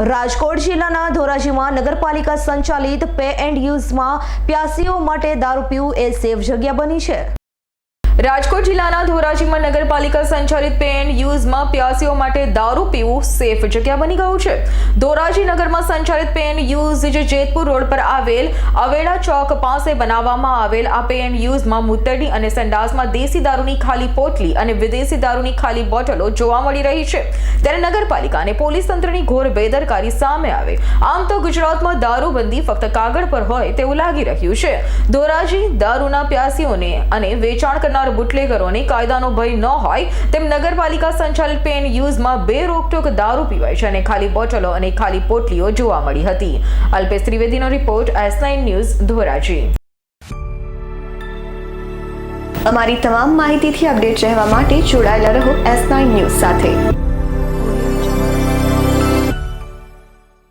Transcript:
રાજકોટ જિલ્લાના ધોરાજીમાં નગરપાલિકા સંચાલિત પે એન્ડ યુઝમાં પ્યાસીઓ માટે દારૂ પીવું એ સેફ જગ્યા બની છે. રાજકોટ જિલ્લાના ધોરાજીમાં નગરપાલિકા સંચાલિત પે યુઝમાં પ્યાસીઓ માટે દારૂ પીવું સેફ જગ્યા બની ગયું છે. ધોરાજી નગરમાં સંચાલિત પે યુઝ જે જેતપુર રોડ પર આવેલ અવેડા ચોક પાસે બનાવવામાં આવેલ આ પે એન્ડ યુઝમાં મુતરડી અને સંડાસમાં દેશી દારૂની ખાલી પોટલી અને વિદેશી દારૂની ખાલી બોટલો જોવા મળી રહી છે. ત્યારે નગરપાલિકા અને પોલીસ તંત્રની ઘોર બેદરકારી સામે આવે. આમ તો ગુજરાતમાં દારૂબંધી ફક્ત કાગળ પર હોય તેવું લાગી રહ્યું છે. ધોરાજી દારૂના પ્યાસીઓને અને વેચાણ કરનાર બુટલેગરોને કાયદાનો ભય ન હોય, તેમ નગરપાલિકા સંચાલિત પેન યુઝમાં બે રોકટોક દારૂ પીવાય છે અને ખાલી બોટલો અને ખાલી પોટલીઓ જોવા મળી હતી. અલ્પેશ ત્રિવેદીનો રિપોર્ટ એસ ન્યૂઝ ધોરાજી. અમારી તમામ માહિતીથી અપડેટ રહેવા માટે જોડાયેલા રહો એસ ન્યૂઝ સાથે.